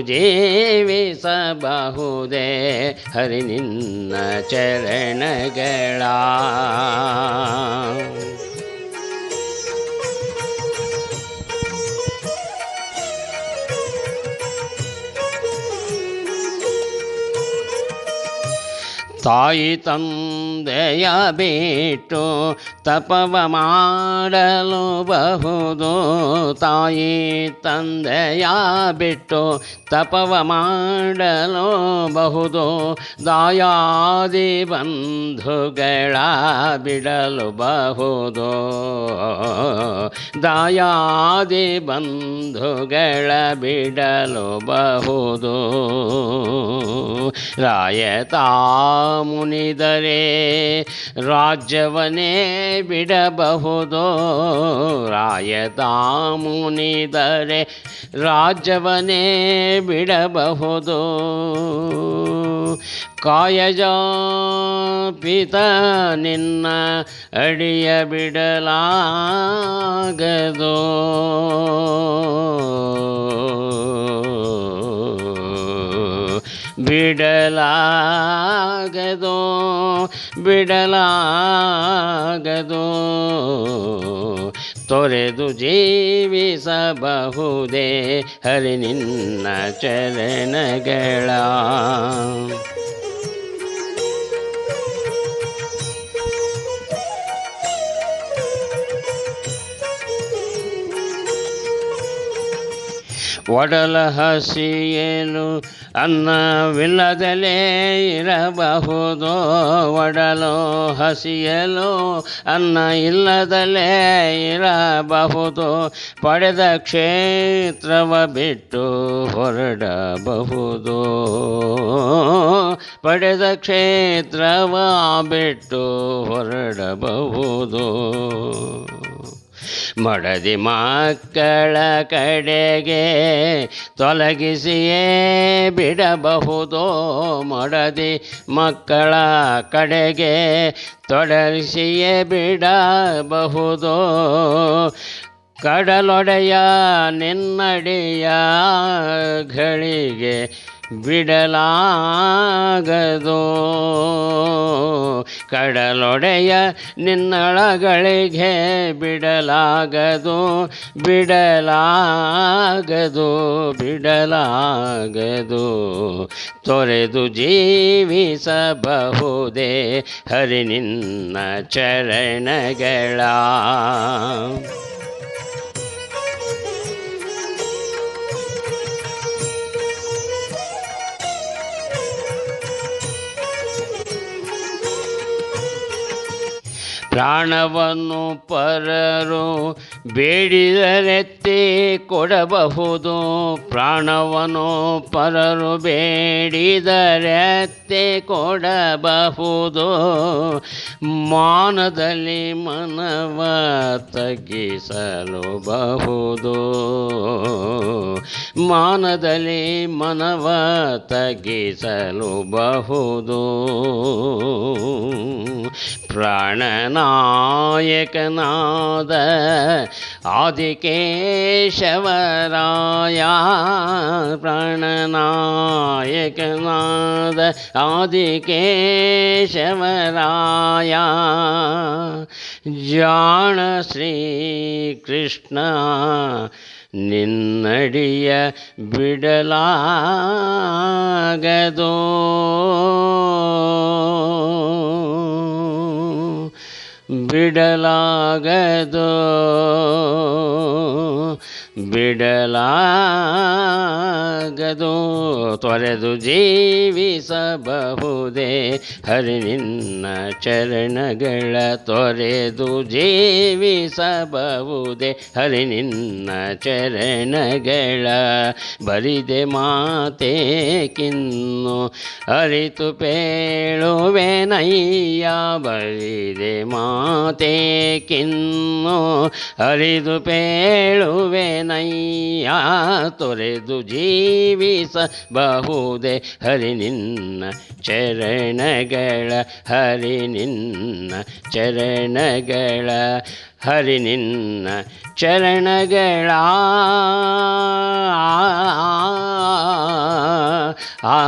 ಜೀವಿಸಬಹುದೇ ಹರಿ ನಿನ್ನ ಚರಣಗಳ ತಾಯಿ ತಂದೆಯ ಬಿಟ್ಟು ತಪವ ಮಾಡಲು ಬಹುದು. ತಾಯಿ ತಂದೆಯ ಬಿಟ್ಟು ತಪವ ಮಾಡಲು ಬಹುದು. ದಾಯಾದಿ ಬಂಧುಗಳ ಬಿಡಲು ಬಹುದು. ದಾಯಾದಿ ಬಂಧುಗಳ ಬಿಡಲು ಬಹುದು. ರಾಯತಾ ಮುನಿದರೆ ರಾಜ್ಯವನೇ ಬಿಡಬಹುದು? ರಾಯದ ಮುನಿದರೆ ರಾಜ್ಯವನೇ ಬಿಡಬಹುದು? ಕಾಯಜ ಪಿತ ನಿನ್ನ ಅಡಿಯ ಬಿಡಲಾಗದು? ಬಿಡಲಾಗದು ಬಿಡಲಾಗದು ತೊರೆದು ಜೀವಿಸಬಹುದೇ ಹರಿ ನಿನ್ನ ಚರಣಗಳ. ಒಡಲ ಹಸಿಯಲು ಅನ್ನವಿಲ್ಲದಲೇ ಇರಬಹುದು? ಒಡಲು ಹಸಿಯಲು? ಅನ್ನ ಇಲ್ಲದಲೇ ಇರಬಹುದು? ಪಡೆದ ಕ್ಷೇತ್ರವ ಬಿಟ್ಟು ಹೊರಡಬಹುದು? ಪಡೆದ ಕ್ಷೇತ್ರವ ಬಿಟ್ಟು ಹೊರಡಬಹುದು? ಮಡದಿ ಮಕ್ಕಳ ಕಡೆಗೆ ತೊಲಗಿಸಿಯೇ ಬಿಡಬಹುದೋ ಮಡದಿ ಮಕ್ಕಳ ಕಡೆಗೆ ತೊಡಗಿಸಿಯೇ ಬಿಡಬಹುದು? ಕಡಲೊಡೆಯ ನಿನ್ನಡಿಯ ಗಳಿಗೆ ಬಿಡಲಾಗದು. ಕಡಲೊಡೆಯ ನಿನ್ನಳಗಳಿಗೆ ಬಿಡಲಾಗದು. ಬಿಡಲಾಗದು ಬಿಡಲಾಗದು. ತೊರೆದು ಜೀವಿಸಬಹುದೇ ಹರಿ ನಿನ್ನ ಚರಣಗಳ. ಪ್ರಾಣವನ್ನು ಪರರು ಬೇಡಿದರೆತ್ತಿ ಕೊಡಬಹುದು. ಪ್ರಾಣವನ್ನು ಪರರು ಬೇಡಿದರೆತ್ತಿ ಕೊಡಬಹುದು. ಮಾನದಲ್ಲಿ ಮನವ ತಗ್ಗಿಸಲು ಬಹುದು. ಮಾನದಲ್ಲಿ ಮನವ ತಗ್ಗಿಸಲು ಬಹುದು. ಪ್ರಾಣನಾಥನ ಪ್ರಾಣನಾಯಕನಾದ ಆದಿಕೇಶವರಾಯ ಪ್ರಾಣನಾಯಕನಾದ ಆದಿಕೇಶವರಾಯ ಜಾಣ ಶ್ರೀಕೃಷ್ಣ ನಿನ್ನಡಿಯ ಬಿಡಲಾಗದೋ ಬಿಡಲಾಗದೋ ಬಿಡಲಾಗದೋ, ತೊರೆದು ಜೀವಿಸಬಹುದೇ. ಹರಿ ನಿನ್ನ ಚರಣಗಳ ತೊರೆದು ಜೀವಿಸಬಹುದೇ. ಹರಿ ನಿನ್ನ ಚರಣಗಳ ಬರಿದೆ ಮಾತೇಕಿನ್ನು, ಅರಿತು ಪೇಳುವೆನಯ್ಯ, ಬರಿದೆ ಮಾತೇಕಿನ್ನು, ಅರಿದು ಪೇಳುವೆನಯ್ಯ ತೊರೆದು ಜೀವಿಸಬಹುದೇ ಹರಿ ನಿನ್ನ ಚರಣಗಳ ಹರಿ ನಿನ್ನ ಚರಣಗಳ ಹರಿ ನಿನ್ನ ಚರಣಗಳ ಆ